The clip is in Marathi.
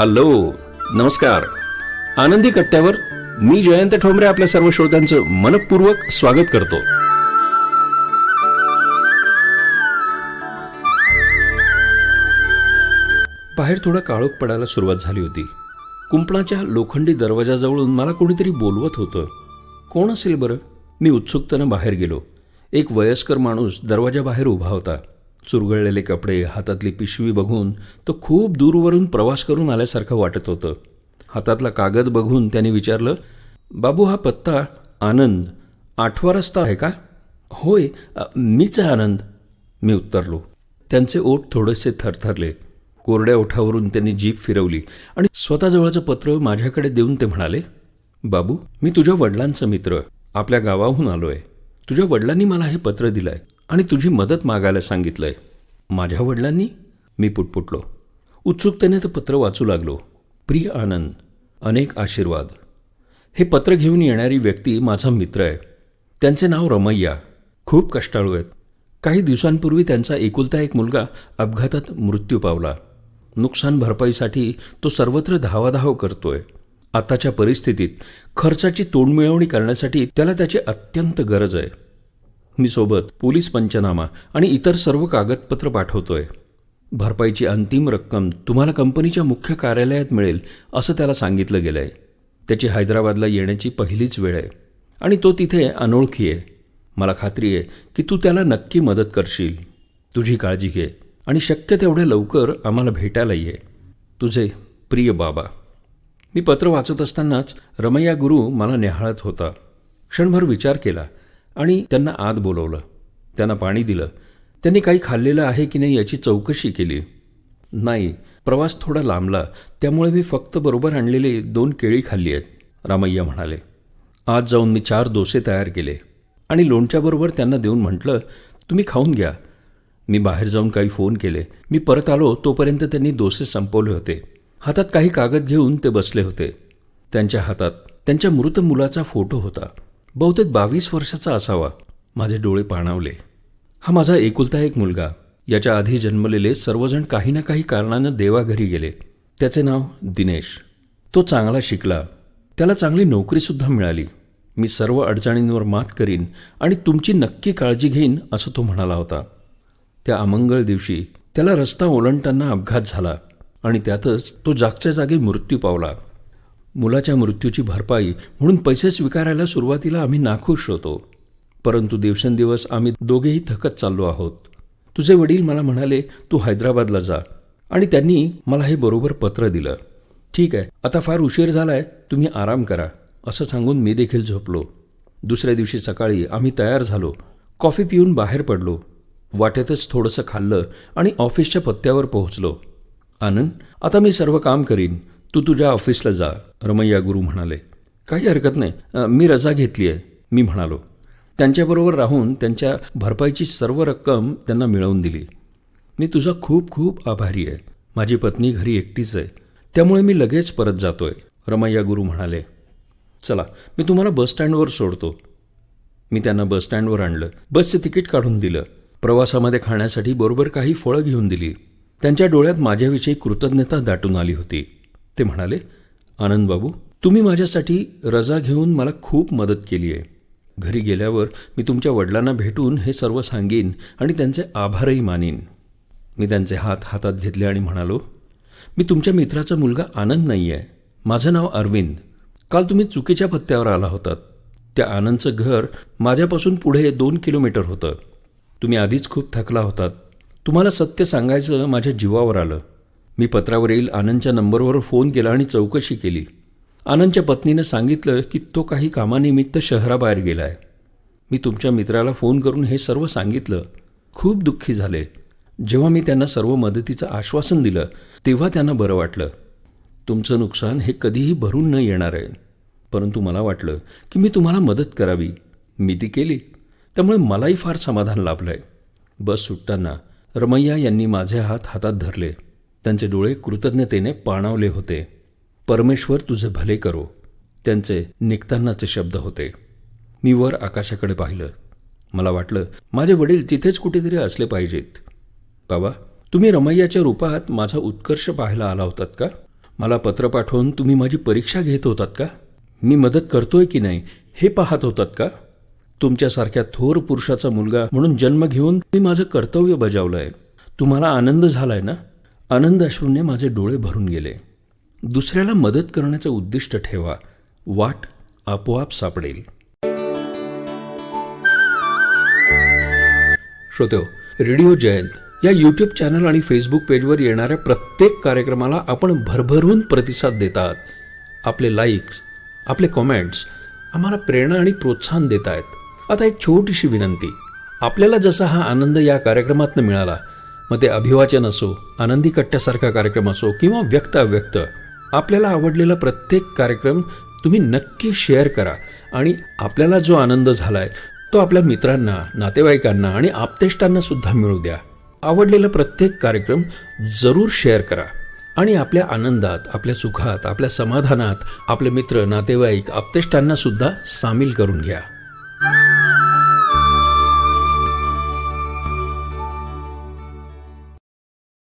हॅलो नमस्कार. आनंदी कट्ट्यावर मी जयंत ठोंबरे आपल्या सर्व श्रोत्यांचं मनपूर्वक स्वागत करतो. बाहेर थोडं काळोख पडायला सुरुवात झाली होती. कुंपणाच्या लोखंडी दरवाजाजवळून मला कोणीतरी बोलवत होतं. कोण असेल बरं? मी उत्सुकतेनं बाहेर गेलो. एक वयस्कर माणूस दरवाजाबाहेर उभा होता. चुरगळलेले कपडे हातातली पिशवी बघून तो खूप दूरवरून प्रवास करून आल्यासारखं वाटत होतं. हातातला कागद बघून त्याने विचारलं बाबू हा पत्ता आनंद आठवा रस्ता आहे का? होय मीच आहे आनंद. मी उत्तरलो. त्यांचे ओठ थोडेसे थरथरले. कोरड्या ओठावरून त्यांनी जीप फिरवली आणि स्वतःजवळचं पत्र माझ्याकडे देऊन ते म्हणाले बाबू मी तुझ्या वडिलांचा मित्र. आपल्या गावाहून आलोय. तुझ्या वडिलांनी मला हे पत्र दिलंय. आणि तुझी मदत मागायला सांगितलंय. माझ्या वडिलांनी मी पुटपुटलो. उत्सुकतेने ते पत्र वाचू लागलो. प्रिय आनंद अनेक आशीर्वाद. हे पत्र घेऊन येणारी व्यक्ती माझा मित्र आहे. त्यांचे नाव रमैया. खूप कष्टाळू आहेत. काही दिवसांपूर्वी त्यांचा एकुलता एक मुलगा अपघातात मृत्यू पावला. नुकसान भरपाईसाठी तो सर्वत्र धावाधाव करतोय. आताच्या परिस्थितीत खर्चाची तोंडमिळवणी करण्यासाठी त्याला त्याची अत्यंत गरज आहे. मी सोबत पोलीस पंचनामा आणि इतर सर्व कागदपत्र पाठवतोय. भरपाईची अंतिम रक्कम तुम्हाला कंपनीच्या मुख्य कार्यालयात मिळेल असं त्याला सांगितलं गेलंय. त्याची हैदराबादला येण्याची पहिलीच वेळ आहे आणि तो तिथे अनोळखी आहे. मला खात्री आहे की तू त्याला नक्की मदत करशील. तुझी काळजी घे आणि शक्य तेवढ्या लवकर आम्हाला भेटायला ये. तुझे प्रिय बाबा. मी पत्र वाचत असतानाच रमैया गुरु मला निहाळत होता. क्षणभर विचार केला. आणि त्यांना आत बोलवलं. त्यांना पाणी दिलं. त्यांनी काही खाल्लेलं आहे की नाही याची चौकशी केली. नाही प्रवास थोडा लांबला. त्यामुळे मी फक्त बरोबर आणलेले दोन केळी खाल्ली आहेत रामय्या म्हणाले. आज जाऊन मी चार डोसे तयार केले. आणि लोणच्याबरोबर त्यांना देऊन म्हटलं तुम्ही खाऊन घ्या. मी बाहेर जाऊन काही फोन केले. मी परत आलो तोपर्यंत त्यांनी डोसे संपवले होते. हातात काही कागद घेऊन ते बसले होते. त्यांच्या हातात त्यांच्या मृत मुलाचा फोटो होता. बहुतेक बावीस वर्षाचा असावा. माझे डोळे पाणावले. हा माझा एकुलता एक मुलगा. याच्या आधी जन्मलेले सर्वजण काही ना काही कारणानं देवाघरी गेले. त्याचे नाव दिनेश. तो चांगला शिकला. त्याला चांगली नोकरीसुद्धा मिळाली. मी सर्व अडचणींवर मात करीन आणि तुमची नक्की काळजी घेईन असं तो म्हणाला होता. त्या अमंगळ दिवशी त्याला रस्ता ओलांडताना अपघात झाला आणि त्यातच तो जागच्या जागी मृत्यू पावला. मुलाच्या मृत्यूची भरपाई म्हणून पैसे स्वीकारायला सुरुवातीला आम्ही नाखुश होतो. परंतु दिवसेंदिवस आम्ही दोघेही थकत चाललो आहोत. तुझे वडील मला म्हणाले तू हैदराबादला जा. आणि त्यांनी मला हे बरोबर पत्र दिलं. ठीक आहे आता फार उशीर झालाय तुम्ही आराम करा असं सांगून मी देखील झोपलो. दुसऱ्या दिवशी सकाळी आम्ही तयार झालो. कॉफी पिऊन बाहेर पडलो. वाटेतच थोडंसं खाल्लं आणि ऑफिसच्या पत्त्यावर पोहोचलो. आनंद आता मी सर्व काम करीन. तू तुझ्या ऑफिसला जा रमैया गुरु म्हणाले. काही हरकत नाही. मी रजा घेतली आहे मी म्हणालो. त्यांच्याबरोबर राहून त्यांच्या भरपाईची सर्व रक्कम त्यांना मिळवून दिली. मी तुझा खूप खूप आभारी आहे. माझी पत्नी घरी एकटीच आहे. त्यामुळे मी लगेच परत जातोय रमैया गुरु म्हणाले. चला मी तुम्हाला बसस्टँडवर सोडतो. मी त्यांना बसस्टँडवर आणलं. बसचे तिकीट काढून दिलं. प्रवासामध्ये खाण्यासाठी बरोबर काही फळं घेऊन दिली. त्यांच्या डोळ्यात माझ्याविषयी कृतज्ञता दाटून आली होती. ते म्हणाले आनंद बाबू तुम्ही माझ्यासाठी रजा घेऊन मला खूप मदत केली आहे. घरी गेल्यावर मी तुमच्या वडिलांना भेटून हे सर्व सांगेन आणि त्यांचे आभारही मानीन. मी त्यांचे हात हातात घेतले आणि म्हणालो मी तुमच्या मित्राचा मुलगा आनंद नाही आहे माझं नाव अरविंद. काल तुम्ही चुकीच्या पत्त्यावर आला होतात. त्या आनंदचं घर माझ्यापासून पुढे दोन किलोमीटर होतं. तुम्ही आधीच खूप थकला होतात. तुम्हाला सत्य सांगायचं माझ्या जीवावर आलं. मी पत्रावरील आनंदच्या नंबरवर फोन केला आणि चौकशी केली. आनंदच्या पत्नीनं सांगितलं की तो काही कामानिमित्त शहराबाहेर गेला आहे मी तुमच्या मित्राला फोन करून हे सर्व सांगितलं. खूप दुःखी झाले. जेव्हा मी त्यांना सर्व मदतीचं आश्वासन दिलं तेव्हा त्यांना बरं वाटलं. तुमचं नुकसान हे कधीही भरून न येणार आहे. परंतु मला वाटलं की मी तुम्हाला मदत करावी. मी ती केली. त्यामुळे मलाही फार समाधान लाभलं आहे बस सुटताना रमैया यांनी माझे हात हातात धरले. त्यांचे डोळे कृतज्ञतेने पाणावले होते. परमेश्वर तुझे भले करो त्यांचे निघतानाचे शब्द होते. मी वर आकाशाकडे पाहिलं. मला वाटलं माझे वडील तिथेच कुठेतरी असले पाहिजेत. बाबा तुम्ही रमैयाच्या रूपात माझा उत्कर्ष पाहायला आला होतात का? मला पत्र पाठवून तुम्ही माझी परीक्षा घेत होतात का? मी मदत करतोय की नाही हे पाहत होतात का? तुमच्यासारख्या थोर पुरुषाचा मुलगा म्हणून जन्म घेऊन मी माझं कर्तव्य बजावलंय. तुम्हाला आनंद झालाय ना? आनंदाश्रूने माझे डोळे भरून गेले. दुसऱ्याला मदत करण्याचं उद्दिष्ट ठेवा. वाट आपोआप सापडेल. श्रोतो हो, रेडिओ जयंत या यूट्यूब चॅनल आणि फेसबुक पेजवर येणाऱ्या प्रत्येक कार्यक्रमाला आपण भरभरून प्रतिसाद देतात. आपले लाईक्स आपले कॉमेंट्स आम्हाला प्रेरणा आणि प्रोत्साहन देत आहेत आता एक छोटीशी विनंती. आपल्याला जसा हा आनंद या कार्यक्रमातनं मिळाला मग ते अभिवाचन असो आनंदी कट्ट्यासारखा कार्यक्रम असो किंवा व्यक्त अव्यक्त आपल्याला आवडलेला प्रत्येक कार्यक्रम तुम्ही नक्की शेअर करा आणि आपल्याला जो आनंद झालाय तो आपल्या मित्रांना नातेवाईकांना आणि आपतेष्टांना सुद्धा मिळू द्या. आवडलेला प्रत्येक कार्यक्रम जरूर शेअर करा आणि आपल्या आनंदात आपल्या सुखात आपल्या समाधानात आपले मित्र नातेवाईक आपतेष्टांना सुद्धा सामील करून घ्या.